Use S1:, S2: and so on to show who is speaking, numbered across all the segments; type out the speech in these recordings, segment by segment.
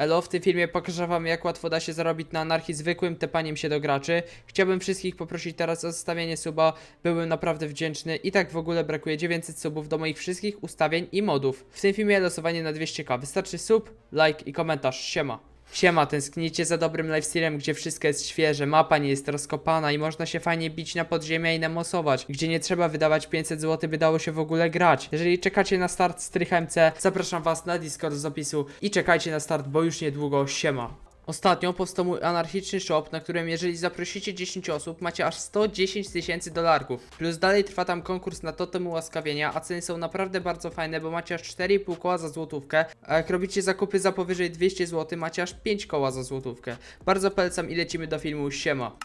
S1: Elo, w tym filmie pokażę wam jak łatwo da się zarobić na anarchii zwykłym tepaniem się do graczy. Chciałbym wszystkich poprosić teraz o zostawienie suba, byłbym naprawdę wdzięczny. I tak w ogóle brakuje 900 subów do moich wszystkich ustawień i modów. W tym filmie losowanie na 200k. Wystarczy sub, like i komentarz. Siema. Siema, tęsknicie za dobrym lifestylem, gdzie wszystko jest świeże, mapa nie jest rozkopana i można się fajnie bić na podziemia i namosować, gdzie nie trzeba wydawać 500 zł, by dało się w ogóle grać. Jeżeli czekacie na start Strych MC, zapraszam was na Discord z opisu i czekajcie na start, bo już niedługo siema. Ostatnio powstał mój anarchiczny shop, na którym jeżeli zaprosicie 10 osób, macie aż 110 tysięcy dolarków. Plus dalej trwa tam konkurs na totem ułaskawienia, a ceny są naprawdę bardzo fajne, bo macie aż 4,5 koła za złotówkę, a jak robicie zakupy za powyżej 200 zł, macie aż 5 koła za złotówkę. Bardzo polecam i lecimy do filmu, siema.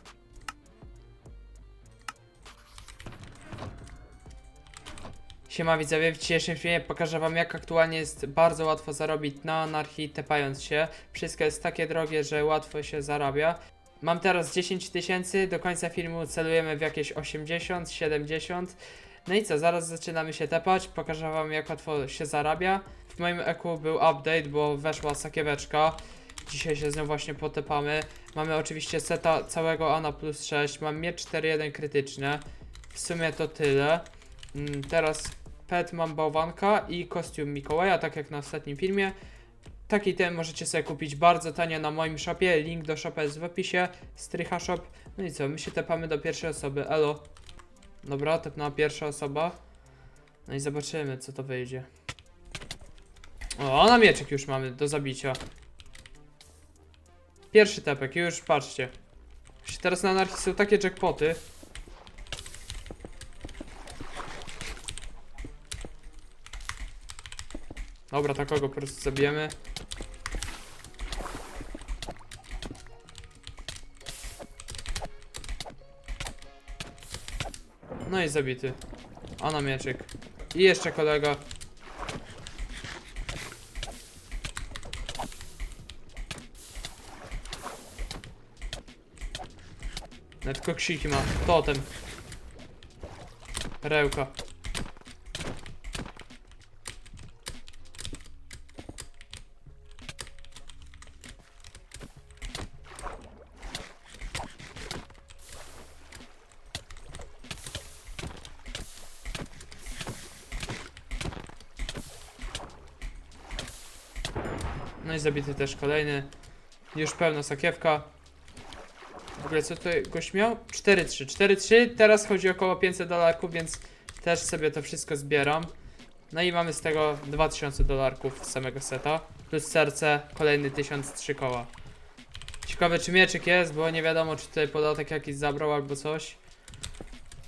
S1: Siema widzowie, w dzisiejszym filmie pokażę wam jak aktualnie jest bardzo łatwo zarobić na anarchii tepając się. Wszystko jest takie drogie, że łatwo się zarabia. Mam teraz 10 tysięcy, do końca filmu celujemy w jakieś 80, 70. No i co, zaraz zaczynamy się tepać, pokażę wam jak łatwo się zarabia. W moim eku był update, bo weszła sakieweczka. Dzisiaj się z nią właśnie potepamy. Mamy oczywiście seta całego ANA plus 6, mam miecz 4-1 krytyczne. W sumie to tyle. Mm, Teraz pet mam bałwanka i kostium Mikołaja, tak jak na ostatnim filmie. Taki ten możecie sobie kupić bardzo tanio na moim shopie. Link do shopa jest w opisie. Strycha shop. No i co, my się tepamy do pierwszej osoby. Elo. Dobra, tepnęła pierwsza osoba. No i zobaczymy, co to wyjdzie. O, na mieczek już mamy do zabicia. Pierwszy tepek, już patrzcie. Teraz na anarchii są takie jackpoty. Dobra, takogo po prostu zabijemy. No i zabity. A na mieczyk. I jeszcze kolega. Tylko krzyki ma. Totem. Perełka. No i zabity też kolejny. Już pełna sakiewka. W ogóle co tutaj gość miał? 4-3. 4-3. Teraz chodzi około 500 dolarków, więc też sobie to wszystko zbieram. No i mamy z tego 2000 dolarków z samego seta. Plus serce, kolejny 1003 koła. Ciekawe czy mieczyk jest, bo nie wiadomo czy tutaj podatek jakiś zabrał albo coś.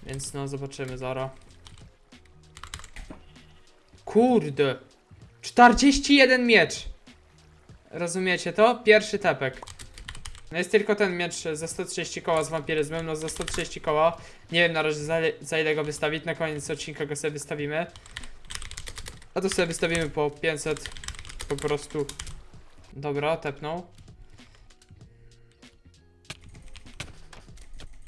S1: Więc no zobaczymy zaraz. Kurde. 41 miecz. Rozumiecie to? Pierwszy tepek. No jest tylko ten miecz za 130 koła z wampiryzmem, no za 130 koła. Nie wiem na razie za, za ile go wystawić, na koniec odcinka go sobie wystawimy. A to sobie wystawimy po 500 po prostu. Dobra, tepnął.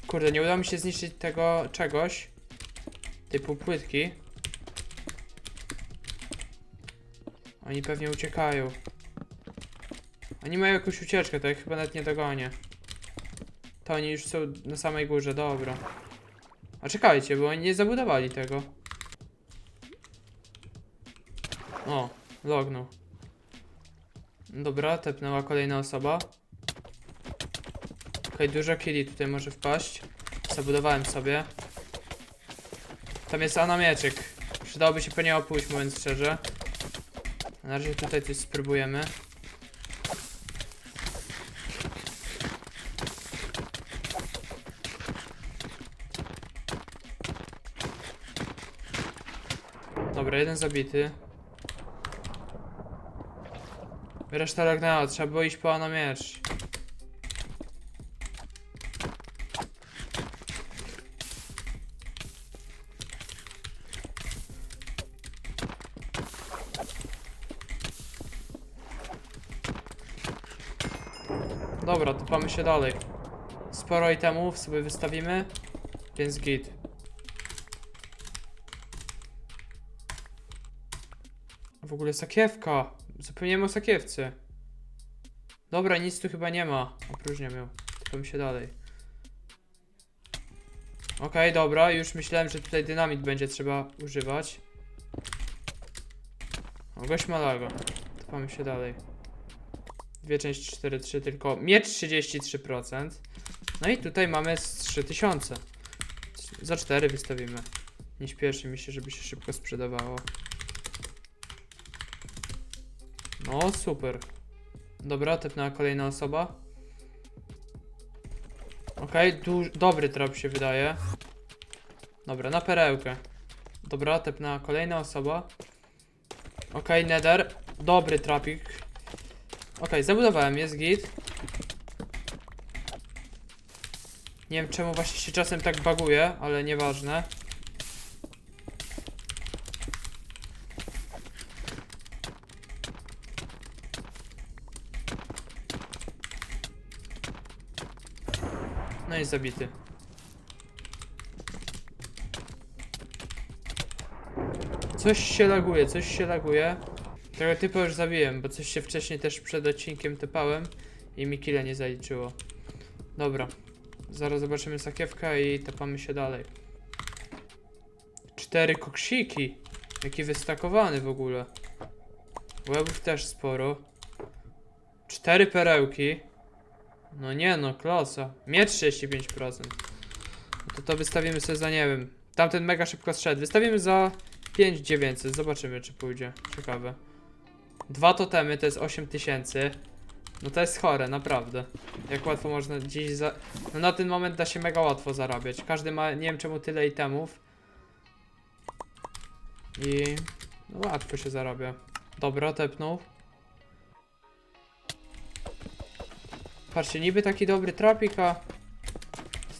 S1: Kurde, nie udało mi się zniszczyć tego czegoś. Typu płytki. Oni pewnie uciekają. Oni mają jakąś ucieczkę, to chyba nawet nie dogonię. To oni już są na samej górze, dobra. A czekajcie, bo oni nie zabudowali tego. O, lognął. Dobra, tepnęła kolejna osoba. Okej, dużo killi tutaj może wpaść. Zabudowałem sobie. Tam jest Ana Mieczyk. Przydałoby się po nią pójść, mówiąc szczerze. Na razie tutaj coś spróbujemy. Jeden zabity. Reszta lognęła, trzeba było iść po na miecz. Dobra, topamy się dalej. Sporo itemów sobie wystawimy, więc git. W ogóle sakiewka. Zapomniałem o sakiewce. Dobra, nic tu chyba nie ma. Opróżnia miał. Topimy się dalej. Okej, dobra, już myślałem, że tutaj dynamit będzie trzeba używać. O, gość ma laga. Topamy się dalej. Dwie części 4-3 tylko. Miecz 33%. No i tutaj mamy z 3000. Za 4 wystawimy. Nie śpieszy mi się, żeby się szybko sprzedawało. No, super. Dobra, tepnęła kolejna osoba. Okej, duż- dobry trap się wydaje. Dobra, na perełkę. Dobra, tepnęła kolejna osoba. Okej, nether. Dobry trapik. Okej, zabudowałem, jest git. Nie wiem czemu właśnie się czasem tak baguje, ale nieważne. Zabity. Coś się laguje, coś się laguje. Tego typa już zabiłem, bo coś się wcześniej też przed odcinkiem typałem i mi killa nie zaliczyło. Dobra. Zaraz zobaczymy sakiewkę i tepamy się dalej. Cztery koksiki. Jaki wystakowany w ogóle. Łebów też sporo. Cztery perełki. No nie no, klasa. Miecz 35%. No to to wystawimy sobie za nie wiem. Tamten mega szybko zszedł. Wystawimy za 5900. Zobaczymy czy pójdzie. Ciekawe. Dwa totemy to jest 8000. No to jest chore, naprawdę. Jak łatwo można dziś za... No na ten moment da się mega łatwo zarabiać. Każdy ma, nie wiem czemu tyle itemów. I... No łatwo się zarabia. Dobra, tepnął. Patrzcie, niby taki dobry trapik, a...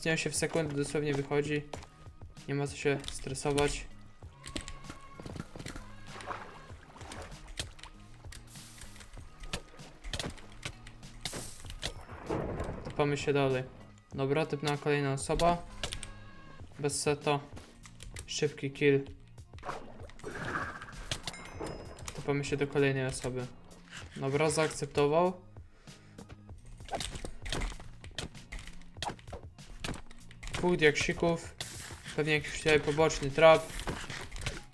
S1: Z nią się w sekundę dosłownie wychodzi. Nie ma co się stresować. Topamy się dalej. Dobra, typna kolejna osoba. Bez seta. Szybki kill. Topamy się do kolejnej osoby. Dobra, zaakceptował. Pół diaksików. Pewnie jakiś tutaj poboczny trap.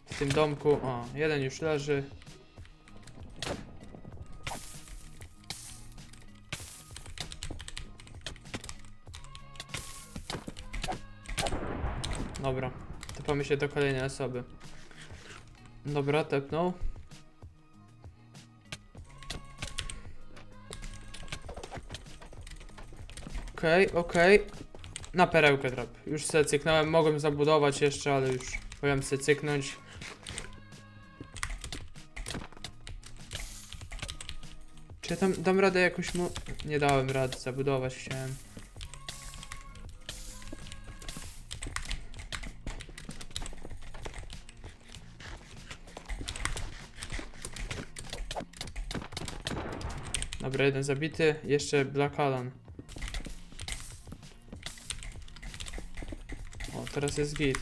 S1: W tym domku. O, jeden już leży. Dobra, tepamy się do kolejnej osoby. Dobra, tepnął. Okej, okej. Na perełkę trap. Już sobie cyknąłem, mogłem zabudować jeszcze, ale już powiem sobie cyknąć. Czy ja tam dam radę jakoś mu... Nie dałem rady zabudować, chciałem. Dobra, jeden zabity, jeszcze Black Alan. Teraz jest git.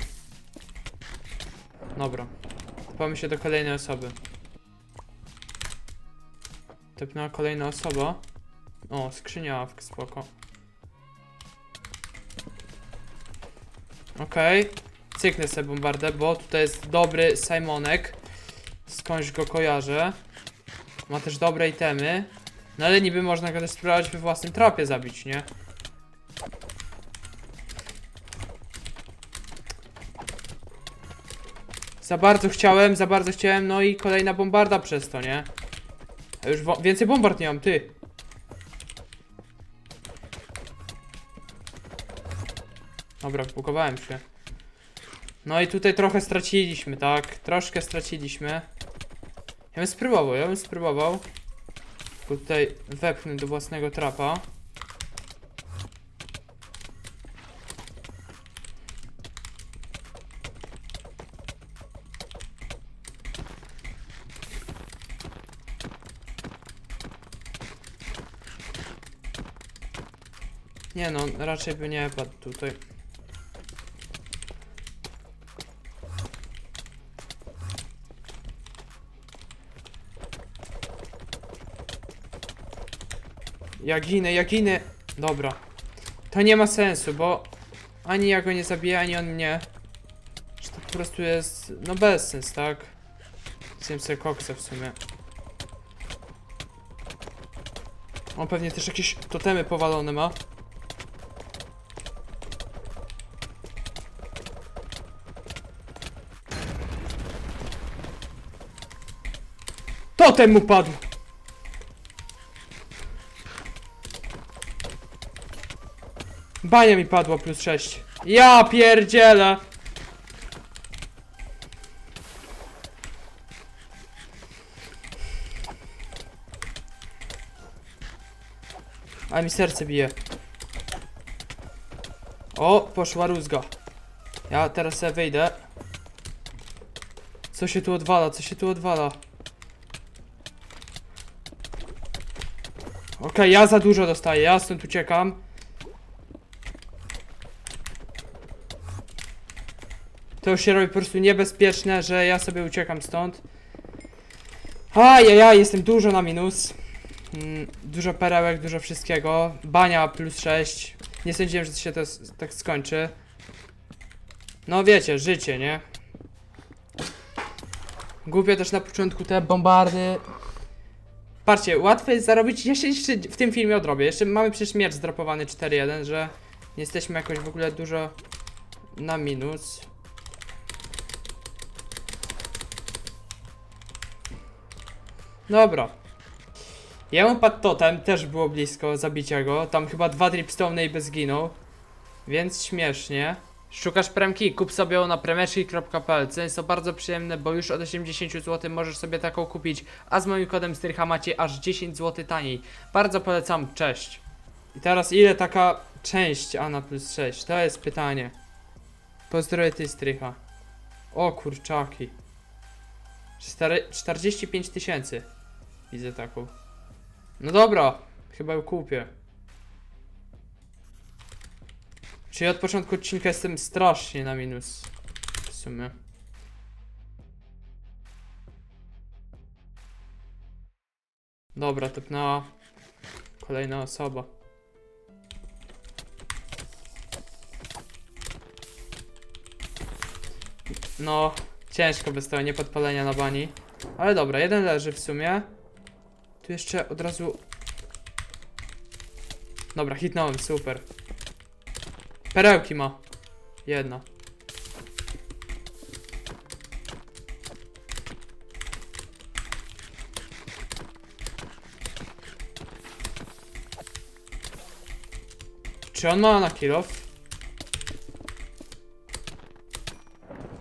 S1: Dobra. Tepamy się do kolejnej osoby. Tepnęła kolejna osoba. O, skrzynia awk, spoko. Okej. Cyknę sobie bombardę, bo tutaj jest dobry Simonek. Skądś go kojarzę. Ma też dobre itemy. No ale niby można go też spróbować we własnym trapie zabić, nie? Za bardzo chciałem, za bardzo chciałem, no i kolejna bombarda przez to, nie? A już więcej bombard nie mam, ty. Dobra, wbukowałem się. No i tutaj trochę straciliśmy, tak? Troszkę straciliśmy. Ja bym spróbował, ja bym spróbował. Tutaj wepchnę do własnego trapa. Nie no, raczej by nie padł tutaj. Ja ginę, ja ginę. Dobra. To nie ma sensu, bo ani ja go nie zabiję, ani on mnie. Że to po prostu jest, no bez sens, tak? Zjem sobie koksa w sumie. On pewnie też jakieś totemy powalone ma. Totem mu padł! Bania mi padła plus 6. Ja pierdzielę! Ale mi serce bije. O, poszła rózga. Ja teraz sobie wyjdę. Co się tu odwala? Co się tu odwala? Okej, ja za dużo dostaję, ja stąd uciekam. To już się robi po prostu niebezpieczne, że ja sobie uciekam stąd. Ajajaj, jestem dużo na minus. Mm, dużo perełek, dużo wszystkiego. Bania plus 6. Nie sądziłem, że się to tak skończy. No wiecie, życie, nie? Głupio też na początku te bombardy. Patrzcie, łatwo jest zarobić. Ja się jeszcze w tym filmie odrobię. Jeszcze mamy przecież miecz zdropowany 4-1, że nie jesteśmy jakoś w ogóle dużo na minus. Dobra. Jemu padł totem, też było blisko zabicia go. Tam chyba dwa dripstone i by zginął. Więc śmiesznie. Szukasz premki? Kup sobie ją na premeczki.pl. Ceny są bardzo przyjemne, bo już od 80 zł możesz sobie taką kupić, a z moim kodem strycha macie aż 10 zł taniej. Bardzo polecam, cześć. I teraz ile taka część A na plus 6? To jest pytanie. Pozdrowie ty strycha. O kurczaki. Cztery- 45 tysięcy. Widzę taką. No dobra, chyba ją kupię. Czyli od początku odcinka jestem strasznie na minus. W sumie. Dobra, typnęła kolejna osoba. No, ciężko bez tego niepodpalenia na bani. Ale dobra, jeden leży w sumie. Tu jeszcze od razu... Dobra, hitnąłem, super. Perełki ma. Jedna. Czy on ma na kill?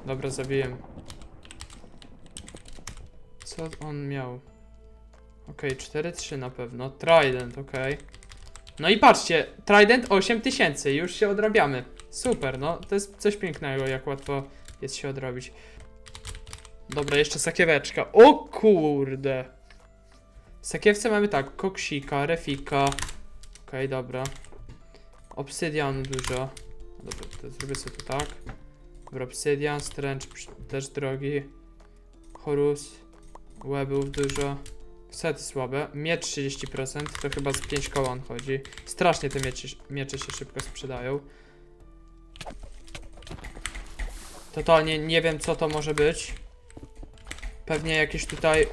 S1: Dobra, zabiłem. Co on miał? Okej, 4-3 na pewno. Trident, okej. No i patrzcie, Trident 8000, już się odrabiamy. Super, no to jest coś pięknego, jak łatwo jest się odrobić. Dobra, jeszcze sakieweczka. O kurde. W sakiewce mamy tak, koksika, refika. Okej, dobra. Obsydian dużo. Dobra, to zrobię sobie to tak. Dobra, obsydian, stręcz też drogi. Horus. Łebów dużo. Sety słabe. Miecz 30%, to chyba z 5 koła on chodzi. Strasznie te miecze, miecze się szybko sprzedają. Totalnie nie wiem co to może być. Pewnie jakieś tutaj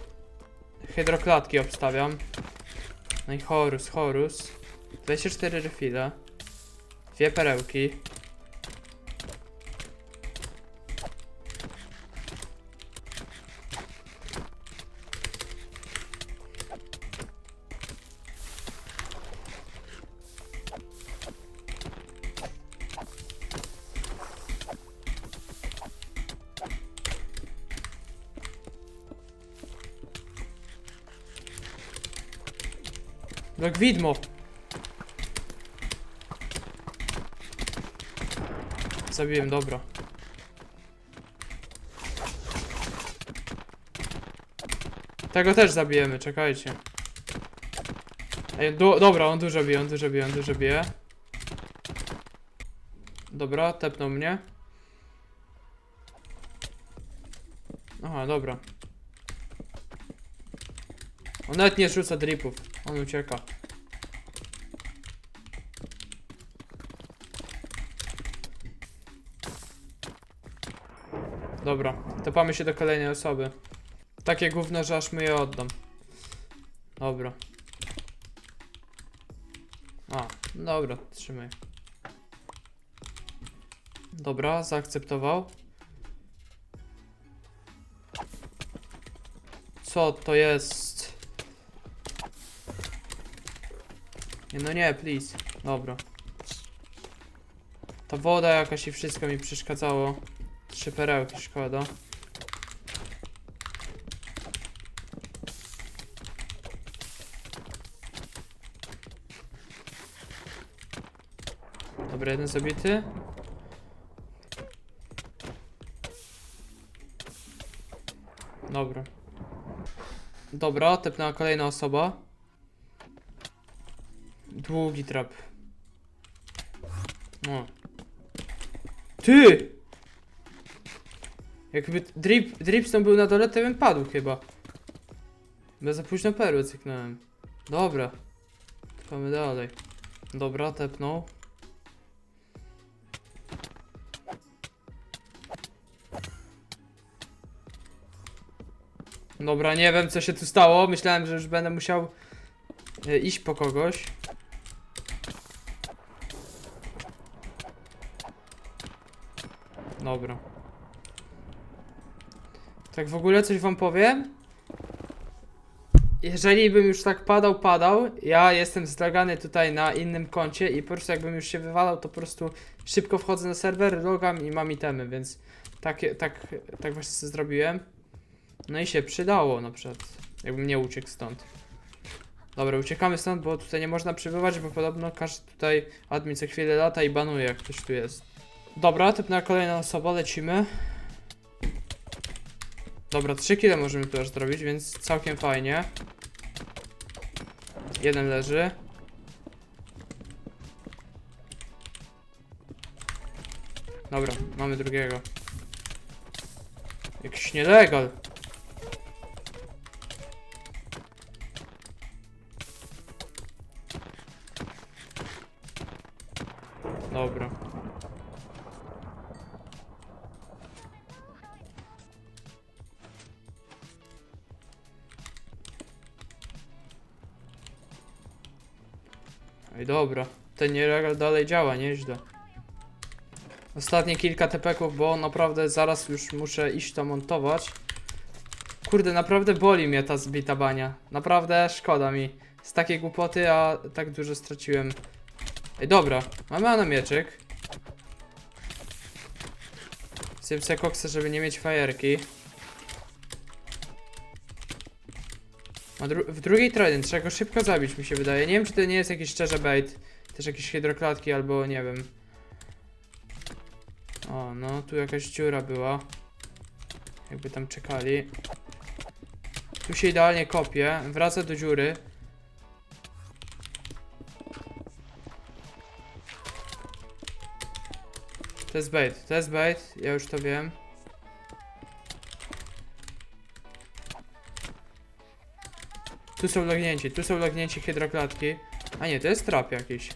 S1: hydroklatki obstawiam. No i Horus, Horus. 24 refile. Dwie perełki. Jak widmo. Zabiłem, dobra. Tego też zabijemy, czekajcie. Ej, du dobra, on dużo bije, on dużo bije, on dużo bije. Dobra, tepnął mnie. Aha, dobra. On nawet nie rzuca dripów. On ucieka. Dobra, topamy się do kolejnej osoby. Takie gówno, że aż my je oddam. Dobra. A, no dobra, trzymaj. Dobra, zaakceptował. Co to jest? Nie, no nie, please. Dobra. Ta woda jakaś i wszystko mi przeszkadzało. Trzy perełki, szkoda. Dobra, jeden zabity. Dobra. Dobra, tepnęła kolejna osoba. Długi trap. O. Ty! Jakby drip, dripstone był na dole, to bym padł chyba. Bo za późno perły cyknąłem. Dobra. Trwamy dalej. Dobra, tepnął. Dobra, nie wiem co się tu stało. Myślałem, że już będę musiał e, iść po kogoś. Dobra. Tak w ogóle coś wam powiem? Jeżeli bym już tak padał, padał, ja jestem zlogany tutaj na innym koncie i po prostu jakbym już się wywalał, to po prostu szybko wchodzę na serwer, logam i mam itemy, więc tak, tak, tak właśnie zrobiłem. No i się przydało na przykład, jakbym nie uciekł stąd. Dobra, uciekamy stąd, bo tutaj nie można przebywać, bo podobno każdy tutaj admin co chwilę lata i banuje, jak ktoś tu jest. Dobra, typna kolejna osoba, lecimy. Dobra, 3 kile możemy tu aż zrobić, więc całkiem fajnie. Jeden leży. Dobra, mamy drugiego. Jakiś nielegal. Dobra. Ten nielegal dalej działa, nieźle. Ostatnie kilka tepeków, bo naprawdę zaraz już muszę iść to montować. Kurde, naprawdę boli mnie ta zbita bania. Naprawdę szkoda mi. Z takiej głupoty, a tak dużo straciłem. Ej, dobra. Mamy na mieczek. Zjem sobie koksa, żeby nie mieć fajerki. W drugiej trident trzeba go szybko zabić, mi się wydaje. Nie wiem, czy to nie jest jakiś szczerze bait. Też jakieś hydroklatki albo nie wiem. O, no, tu jakaś dziura była. Jakby tam czekali. Tu się idealnie kopie. Wraca do dziury. To jest bait, to jest bait, ja już to wiem. Tu są lognięci, tu są lognięci hydroklatki. A nie, to jest trap jakiś.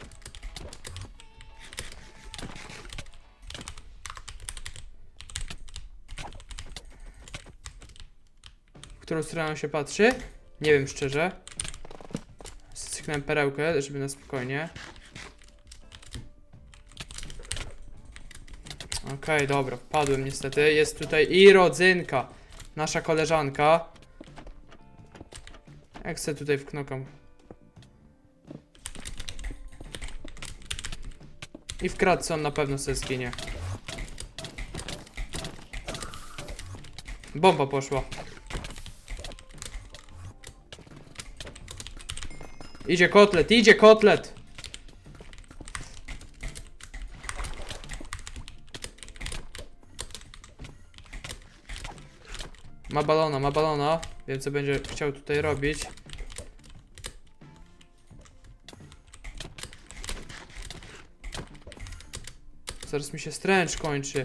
S1: W którą stronę się patrzy? Nie wiem szczerze. Syknąłem perełkę, żeby na spokojnie. Okej, dobra, padłem niestety. Jest tutaj i rodzynka. Nasza koleżanka. Jak se tutaj wknokam. I w on na pewno se zginie. Bomba poszła. Idzie kotlet, idzie kotlet! Ma balona, ma balona. Wiem co będzie chciał tutaj robić. Zaraz mi się stręcz kończy.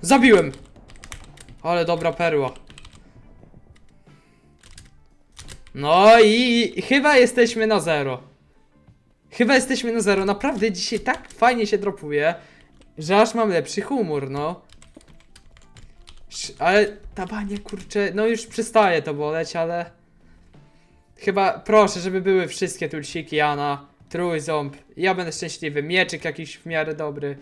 S1: Zabiłem! Ale dobra perła. No i, i chyba jesteśmy na zero. Chyba jesteśmy na zero. Naprawdę dzisiaj tak fajnie się dropuje, że aż mam lepszy humor, no. Ale ta bania, kurczę, no już przestaje to boleć, ale... Chyba, proszę, żeby były wszystkie tulsiki, Jana, trójząb. Ja będę szczęśliwy. Mieczyk jakiś w miarę dobry.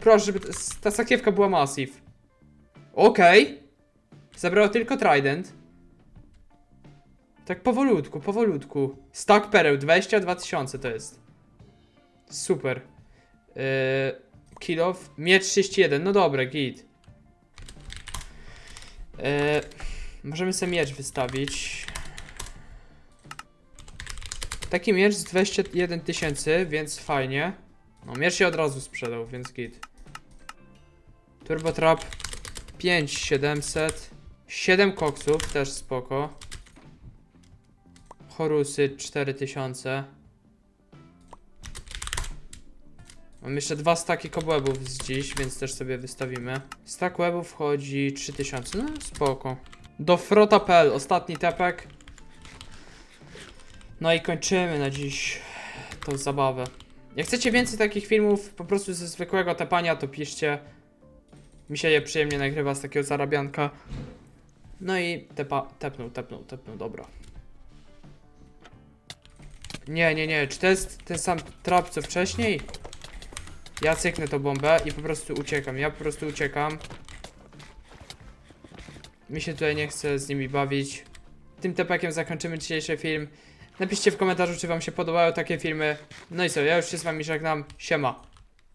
S1: Proszę, żeby ta, sakiewka była massive. Okej. Zabrało tylko trident. Tak powolutku, powolutku. Stack pereł, 22 tysiące to jest. Super. Yy, kill off, miecz 31, no dobra, git. Yy, możemy sobie miecz wystawić. Taki miecz z 21 tysięcy, więc fajnie. No, miecz się od razu sprzedał, więc git. Turbo Trap 5700. 7 koksów, też spoko. Horusy 4000. Mam jeszcze dwa staki kobłębów z dziś, więc też sobie wystawimy. Stak webów wchodzi 3000, no spoko. Do frota.pl, ostatni tepek. No i kończymy na dziś tą zabawę. Jak chcecie więcej takich filmów po prostu ze zwykłego tepania, to piszcie. Mi się je przyjemnie nagrywa z takiego zarabianka. No i tepa, tepnął, tepnął, tepnął, dobra. Nie, nie, nie, czy to jest ten sam trap co wcześniej? Ja cyknę tą bombę i po prostu uciekam, ja po prostu uciekam. Mi się tutaj nie chce z nimi bawić. Tym tepekiem zakończymy dzisiejszy film. Napiszcie w komentarzu, czy wam się podobały takie filmy. No i co, ja już się z wami żegnam. Siema.